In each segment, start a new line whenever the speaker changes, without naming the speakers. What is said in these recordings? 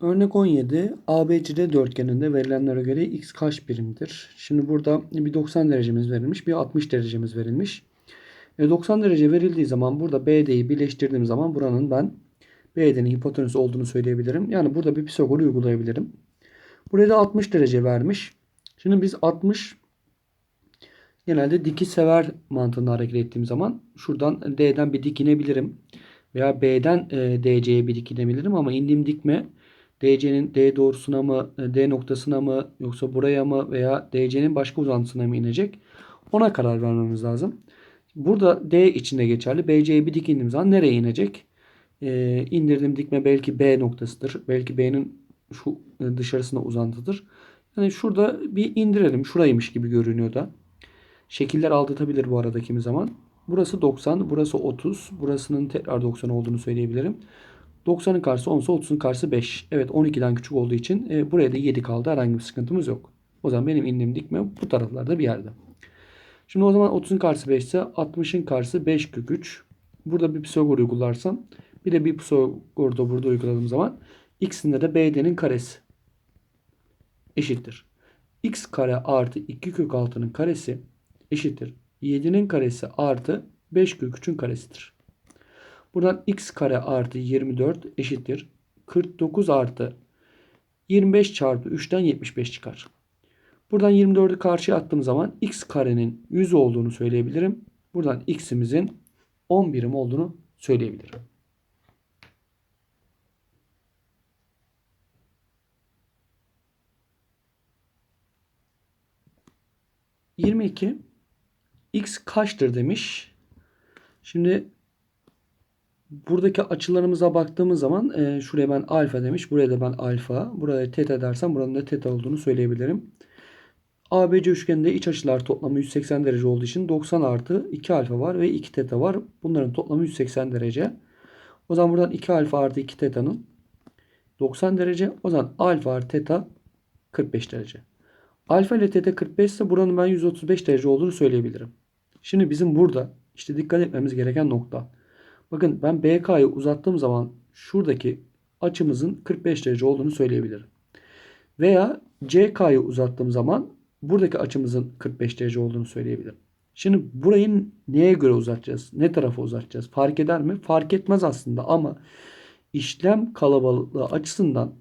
Örnek 17 ABCD dörtgeninde verilenlere göre x kaç birimdir? Şimdi burada bir 90 derecemiz verilmiş, bir 60 derecemiz verilmiş. E 90 derece verildiği zaman burada BD'yi birleştirdiğim zaman buranın ben BD'nin hipotenüsü olduğunu söyleyebilirim. Yani burada bir Pisagor uygulayabilirim. Buraya da 60 derece vermiş. Şimdi biz 60 genelde diki sever mantığında hareket ettiğim zaman şuradan D'den bir dik inebilirim. Veya B'den e, DC'ye bir dik inebilirim ama indiğim dikme DC'nin D doğrusuna mı, e, D noktasına mı yoksa buraya mı veya DC'nin başka uzantısına mı inecek? Ona karar vermemiz lazım. Burada D içinde geçerli. BC'ye bir dik indiğim zaman nereye inecek? Ee, indirdiğim dikme belki B noktasıdır. Belki B'nin şu e, dışarısına uzantıdır. Yani şurada bir indirelim. Şuraymış gibi görünüyor da. Şekiller aldatabilir bu arada kimi zaman. Burası 90, burası 30. Burasının tekrar 90 olduğunu söyleyebilirim. 90'ın karşısı 10 ise 30'un karşısı 5. Evet 12'den küçük olduğu için e, buraya da 7 kaldı. Herhangi bir sıkıntımız yok. O zaman benim indiğim dikme bu taraflarda bir yerde. Şimdi o zaman 30'un karşısı 5 ise 60'ın karşısı 5 kök 3. Burada bir Pisagor uygularsam bir de bir Pisagor da burada uyguladığım zaman x'inde de b'denin karesi eşittir. x kare artı 2 kök 6'nın karesi eşittir. 7'nin karesi artı 5 kök 3'ün karesidir. Buradan x kare artı 24 eşittir. 49 artı 25 çarpı 3'ten 75 çıkar. Buradan 24'ü karşıya attığım zaman x karenin 100 olduğunu söyleyebilirim. Buradan x'imizin 10 birim olduğunu söyleyebilirim. Yirmi iki x kaçtır demiş. Şimdi buradaki açılarımıza baktığımız zaman e, şuraya ben alfa demiş. Buraya da ben alfa. Buraya teta dersem buranın da teta olduğunu söyleyebilirim. ABC üçgeninde iç açılar toplamı 180 derece olduğu için 90 artı 2 alfa var ve 2 teta var. Bunların toplamı 180 derece. O zaman buradan 2 alfa artı 2 teta'nın 90 derece. O zaman alfa artı teta 45 derece. Alfa ile teta 45 ise buranın ben 135 derece olduğunu söyleyebilirim. Şimdi bizim burada işte dikkat etmemiz gereken nokta. Bakın ben BK'yı uzattığım zaman şuradaki açımızın 45 derece olduğunu söyleyebilirim. Veya CK'yı uzattığım zaman buradaki açımızın 45 derece olduğunu söyleyebilirim. Şimdi burayı neye göre uzatacağız? Ne tarafa uzatacağız? Fark eder mi? Fark etmez aslında ama işlem kalabalıklığı açısından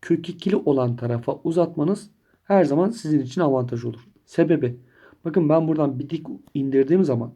kök ikili olan tarafa uzatmanız her zaman sizin için avantaj olur. Sebebi bakın ben buradan bir dik indirdiğim zaman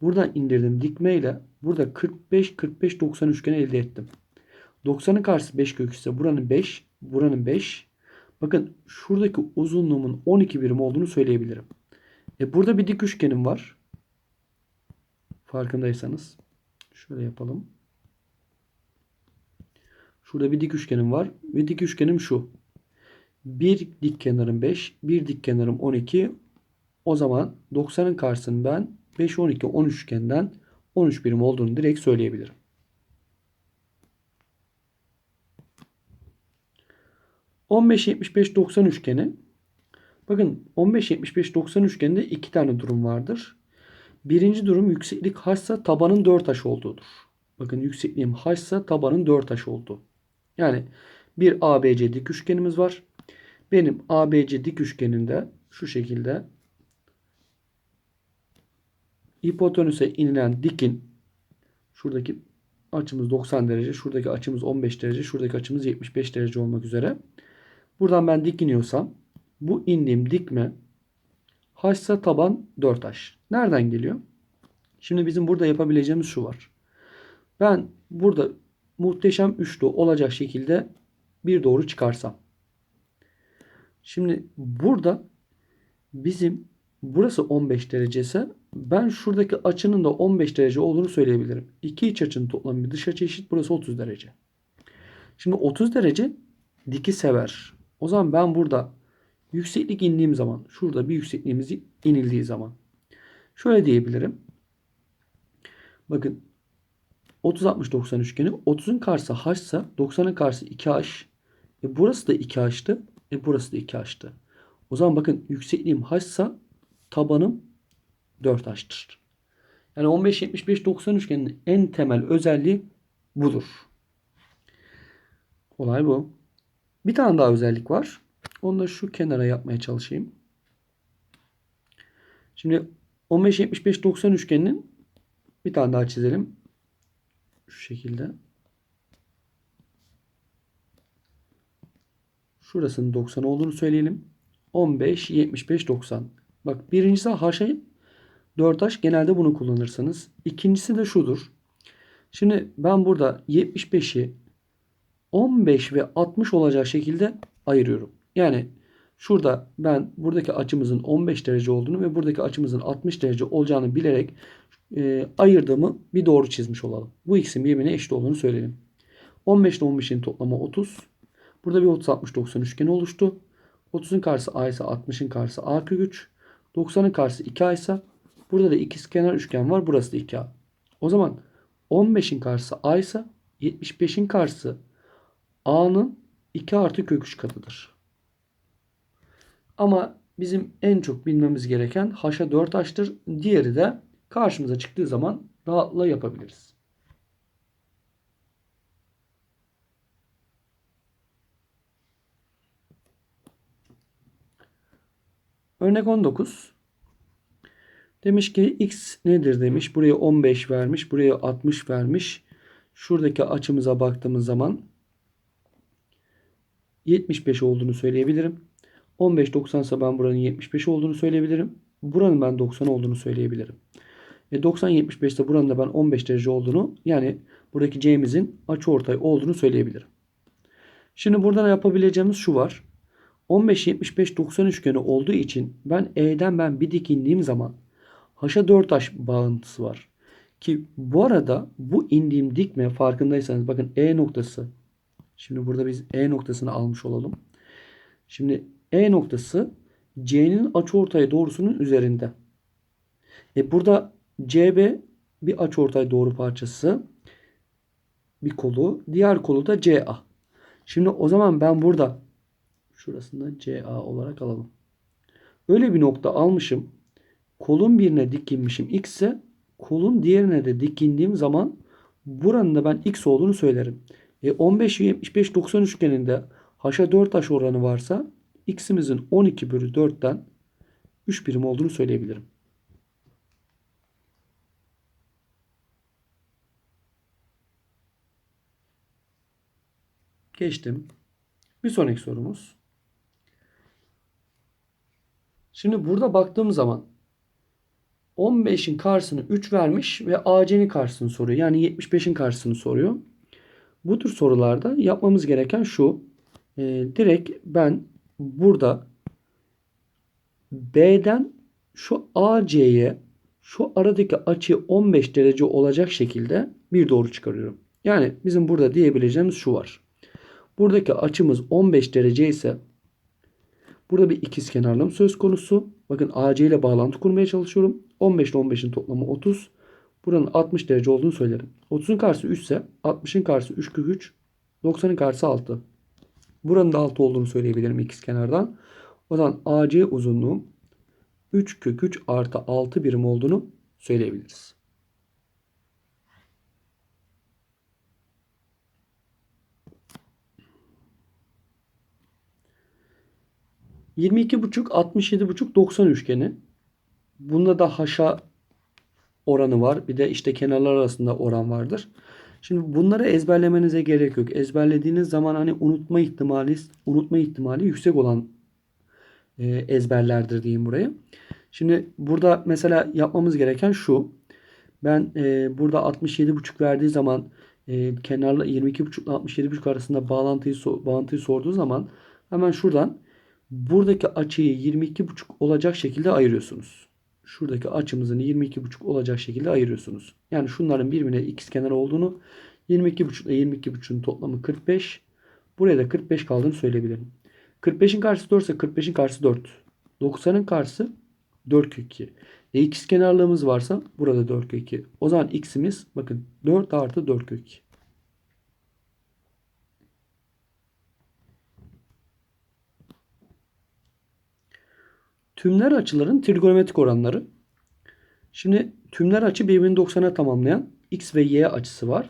buradan indirdiğim dikme ile burada 45 45 90 üçgeni elde ettim. 90'ın karşısı 5 kök ise buranın 5, buranın 5, Bakın şuradaki uzunluğumun 12 birim olduğunu söyleyebilirim. E burada bir dik üçgenim var. Farkındaysanız. Şöyle yapalım. Şurada bir dik üçgenim var. Ve dik üçgenim şu. Bir dik kenarım 5. Bir dik kenarım 12. O zaman 90'ın karşısını ben 5, 12, 13 üçgenden 13 birim olduğunu direkt söyleyebilirim. 15-75-90 üçgeni. Bakın 15-75-90 üçgeninde iki tane durum vardır. Birinci durum yükseklik h ise tabanın 4 h olduğudur. Bakın yüksekliğim h ise tabanın 4 h olduğu. Yani bir ABC dik üçgenimiz var. Benim ABC dik üçgeninde şu şekilde hipotenüse inilen dikin şuradaki açımız 90 derece, şuradaki açımız 15 derece, şuradaki açımız 75 derece olmak üzere Buradan ben dik iniyorsam bu indiğim dikme h ise taban 4h. Nereden geliyor? Şimdi bizim burada yapabileceğimiz şu var. Ben burada muhteşem üçlü olacak şekilde bir doğru çıkarsam. Şimdi burada bizim burası 15 derece ise ben şuradaki açının da 15 derece olduğunu söyleyebilirim. İki iç açının toplamı dış açı eşit. Burası 30 derece. Şimdi 30 derece diki sever. O zaman ben burada yükseklik indiğim zaman şurada bir yüksekliğimiz inildiği zaman şöyle diyebilirim. Bakın 30 60 90 üçgeni 30'un karşısı h ise 90'ın karşısı 2h. E burası da 2h'tı. E burası da 2h'tı. O zaman bakın yüksekliğim h ise tabanım 4h'tır. Yani 15 75 90 üçgenin en temel özelliği budur. Olay bu. Bir tane daha özellik var. Onu da şu kenara yapmaya çalışayım. Şimdi 15 75 90 üçgeninin bir tane daha çizelim. Şu şekilde. Şurasının 90 olduğunu söyleyelim. 15 75 90. Bak birincisi haşa 4H genelde bunu kullanırsınız. İkincisi de şudur. Şimdi ben burada 75'i 15 ve 60 olacak şekilde ayırıyorum. Yani şurada ben buradaki açımızın 15 derece olduğunu ve buradaki açımızın 60 derece olacağını bilerek e, ayırdığımı bir doğru çizmiş olalım. Bu ikisinin birbirine eşit olduğunu söyleyelim. 15 ile 15'in toplamı 30. Burada bir 30 60 90 üçgeni oluştu. 30'un karşısı A ise 60'ın karşısı A kök 3. 90'ın karşısı 2A ise burada da ikizkenar üçgen var. Burası da 2A. O zaman 15'in karşısı A ise 75'in karşısı A'nın 2 artı kök 3 katıdır. Ama bizim en çok bilmemiz gereken H'a 4H'tır. Diğeri de karşımıza çıktığı zaman rahatla yapabiliriz. Örnek 19. Demiş ki x nedir demiş. Buraya 15 vermiş. Buraya 60 vermiş. Şuradaki açımıza baktığımız zaman 75 olduğunu söyleyebilirim. 15 90 ise ben buranın 75 olduğunu söyleyebilirim. Buranın ben 90 olduğunu söyleyebilirim. E 90 75 ise buranın da ben 15 derece olduğunu yani buradaki C'mizin açıortay olduğunu söyleyebilirim. Şimdi burada yapabileceğimiz şu var. 15 75 90 üçgeni olduğu için ben E'den ben bir dik indiğim zaman H'a 4H bağıntısı var. Ki bu arada bu indiğim dikme farkındaysanız bakın E noktası. Şimdi burada biz E noktasını almış olalım. Şimdi E noktası C'nin açıortay doğrusunun üzerinde. E burada CB bir açıortay doğru parçası. Bir kolu. Diğer kolu da CA. Şimdi o zaman ben burada şurasını da CA olarak alalım. Öyle bir nokta almışım. Kolun birine dikinmişim X ise kolun diğerine de dikindiğim zaman buranın da ben X olduğunu söylerim. E 15 75 90 üçgeninde H'a 4 H oranı varsa X'imizin 12 bölü 4'ten 3 birim olduğunu söyleyebilirim. Geçtim. Bir sonraki sorumuz. Şimdi burada baktığım zaman 15'in karşısını 3 vermiş ve AC'nin karşısını soruyor. Yani 75'in karşısını soruyor. Bu tür sorularda yapmamız gereken şu. E, direkt ben burada B'den şu AC'ye şu aradaki açı 15 derece olacak şekilde bir doğru çıkarıyorum. Yani bizim burada diyebileceğimiz şu var. Buradaki açımız 15 derece ise burada bir ikizkenarlığım söz konusu. Bakın AC ile bağlantı kurmaya çalışıyorum. 15 ile 15'in toplamı 30. Buranın 60 derece olduğunu söylerim. 30'un karşısı 3 ise 60'ın karşısı 3 kök 3. 90'ın karşısı 6. Buranın da 6 olduğunu söyleyebilirim ikizkenardan. O zaman AC uzunluğum 3 kök 3 artı 6 birim olduğunu söyleyebiliriz. Buçuk, altmış yedi buçuk, doksan üçgeni. Bunda da haşa oranı var. Bir de işte kenarlar arasında oran vardır. Şimdi bunları ezberlemenize gerek yok. Ezberlediğiniz zaman hani unutma ihtimali unutma ihtimali yüksek olan e, ezberlerdir diyeyim buraya. Şimdi burada mesela yapmamız gereken şu. Ben e, burada 67,5 verdiği zaman e, kenarla 22,5 ile 67,5 arasında bağlantıyı bağlantıyı sorduğu zaman hemen şuradan buradaki açıyı 22,5 olacak şekilde ayırıyorsunuz. Şuradaki açımızın 22,5 olacak şekilde ayırıyorsunuz. Yani şunların birbirine ikizkenar olduğunu 22,5 ile 22,5'un toplamı 45. Buraya da 45 kaldığını söyleyebilirim. 45'in karşısı 4 ise 45'in karşısı 4. 90'ın karşısı 4 kök 2. E ikiz kenarlığımız varsa burada 4 kök 2. O zaman x'imiz bakın 4 artı 4 kök 2. Tümler açıların trigonometrik oranları. Şimdi tümler açı birbirini 90'a tamamlayan x ve y açısı var.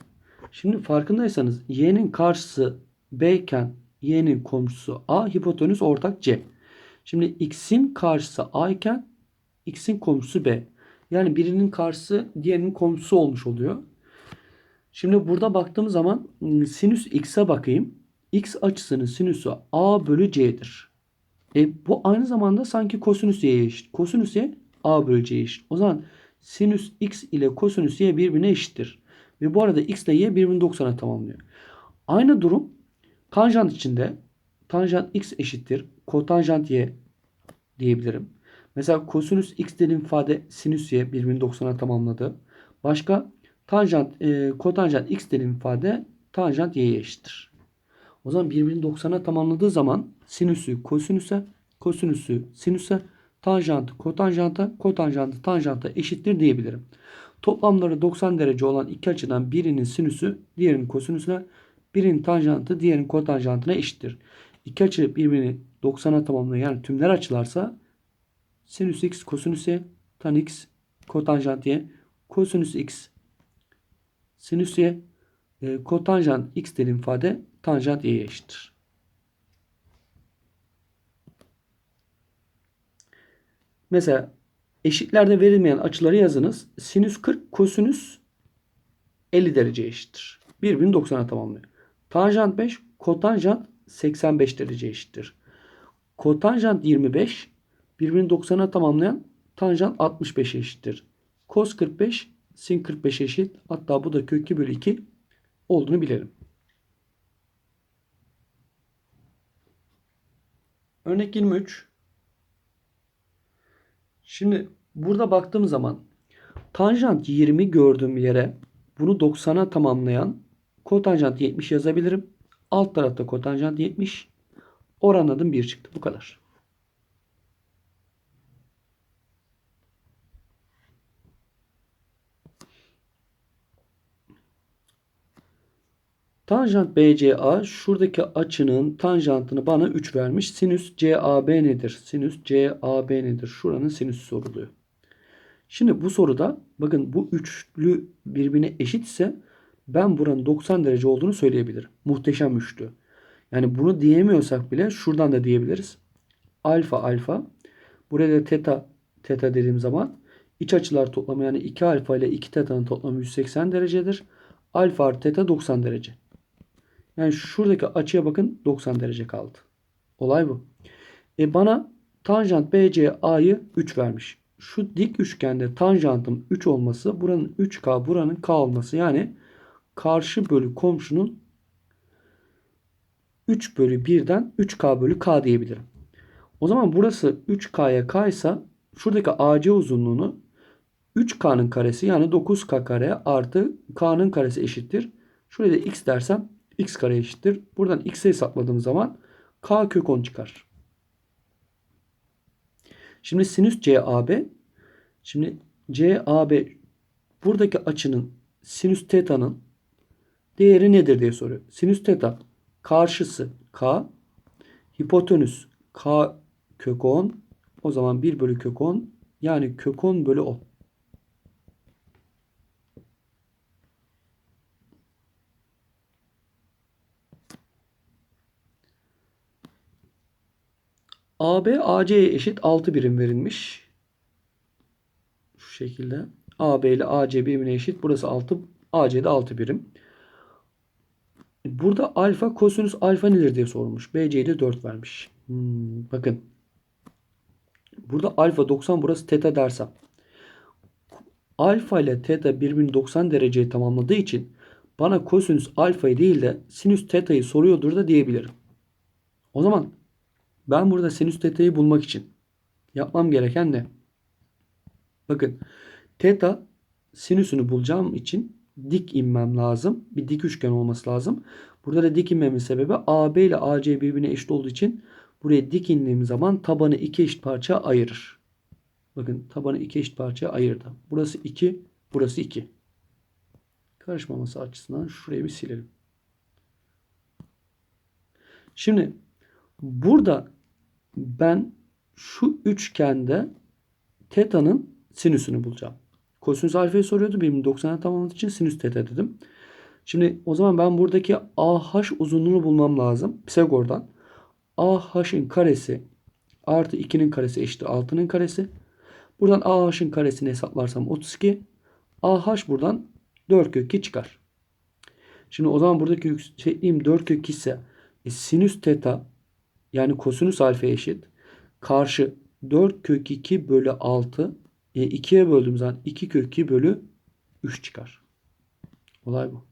Şimdi farkındaysanız y'nin karşısı b iken y'nin komşusu a, hipotenüs ortak c. Şimdi x'in karşısı a iken x'in komşusu b. Yani birinin karşısı diğerinin komşusu olmuş oluyor. Şimdi burada baktığım zaman sinüs x'e bakayım. x açısının sinüsü a bölü c'dir. E, bu aynı zamanda sanki kosinüs y'ye eşit. Kosinüs y a bölü c'ye eşit. O zaman sinüs x ile kosinüs y birbirine eşittir. Ve bu arada x ile y birbirini 90'a tamamlıyor. Aynı durum tanjant içinde tanjant x eşittir kotanjant y diyebilirim. Mesela kosinüs x dediğim ifade sinüs y birbirini 90'a tamamladı. Başka tanjant e, kotanjant x dediğim ifade tanjant y'ye eşittir. O zaman birbirini 90'a tamamladığı zaman sinüsü kosinüse, kosinüsü sinüse, tanjantı kotanjanta, kotanjantı tanjanta eşittir diyebilirim. Toplamları 90 derece olan iki açıdan birinin sinüsü diğerinin kosinüsüne, birinin tanjantı diğerinin kotanjantına eşittir. İki açı birbirini 90'a tamamlayan yani tümler açılarsa sinüs x kosinüs y, tan x kotanjant y, kosinüs x sinüs y, e, kotanjant x dediğim ifade tanjant y'ye eşittir. Mesela eşitlerde verilmeyen açıları yazınız. Sinüs 40, kosinüs 50 derece eşittir. Birbirini 90'a tamamlıyor. Tanjant 5, kotanjant 85 derece eşittir. Kotanjant 25, birbirini 90'a tamamlayan tanjant 65 eşittir. Kos 45, sin 45 eşit. Hatta bu da kök 2 bölü 2 olduğunu bilelim. Örnek 23. Şimdi burada baktığım zaman tanjant 20 gördüğüm yere bunu 90'a tamamlayan kotanjant 70 yazabilirim. Alt tarafta kotanjant 70. Oran adım 1 çıktı. Bu kadar. Tanjant BCA şuradaki açının tanjantını bana 3 vermiş. Sinüs CAB nedir? Sinüs CAB nedir? Şuranın sinüsü soruluyor. Şimdi bu soruda bakın bu üçlü birbirine eşit ise ben buranın 90 derece olduğunu söyleyebilirim. Muhteşem üçlü. Yani bunu diyemiyorsak bile şuradan da diyebiliriz. Alfa alfa. Burada teta teta dediğim zaman iç açılar toplamı yani 2 alfa ile 2 teta'nın toplamı 180 derecedir. Alfa artı teta 90 derece. Yani şuradaki açıya bakın 90 derece kaldı. Olay bu. E bana tanjant BCA'yı 3 vermiş. Şu dik üçgende tanjantım 3 olması buranın 3K buranın K olması yani karşı bölü komşunun 3 bölü 1'den 3K bölü K diyebilirim. O zaman burası 3K'ya K ise şuradaki AC uzunluğunu 3K'nın karesi yani 9K kare artı K'nın karesi eşittir. Şuraya da X dersem X kare eşittir. Buradan X'i hesapladığım zaman K kök 10 çıkar. Şimdi sinüs CAB şimdi CAB buradaki açının sinüs teta'nın değeri nedir diye soruyor. Sinüs teta karşısı K hipotenüs K kök 10 o zaman 1 bölü kök 10 yani kök 10 bölü 10. AB AC'ye eşit 6 birim verilmiş. Şu şekilde. AB ile AC birbirine eşit. Burası 6. AC'de 6 birim. Burada alfa kosinüs alfa nedir diye sormuş. BC'de 4 vermiş. Hmm, bakın. Burada alfa 90 burası teta dersem. Alfa ile teta birbirini 90 dereceye tamamladığı için bana kosinüs alfayı değil de sinüs teta'yı soruyordur da diyebilirim. O zaman ben burada sinüs teta'yı bulmak için yapmam gereken ne? Bakın teta sinüsünü bulacağım için dik inmem lazım. Bir dik üçgen olması lazım. Burada da dik inmemin sebebi AB ile AC birbirine eşit olduğu için buraya dik indiğim zaman tabanı iki eşit parça ayırır. Bakın tabanı iki eşit parçaya ayırdı. Burası 2, burası 2. Karışmaması açısından şurayı bir silelim. Şimdi burada ben şu üçgende teta'nın sinüsünü bulacağım. Kosinüs alfayı soruyordu. Benim 90'a tamamladığı için sinüs teta dedim. Şimdi o zaman ben buradaki AH uzunluğunu bulmam lazım. Pisagor'dan. AH'ın karesi artı 2'nin karesi eşittir 6'nın karesi. Buradan AH'ın karesini hesaplarsam 32. AH buradan 4 kök 2 çıkar. Şimdi o zaman buradaki yüksekliğim 4 kök 2 ise e, sinüs teta yani kosinüs alfa eşit. Karşı 4 kök 2 bölü 6 e, 2'ye böldüğüm zaman 2 kök 2 bölü 3 çıkar. Olay bu.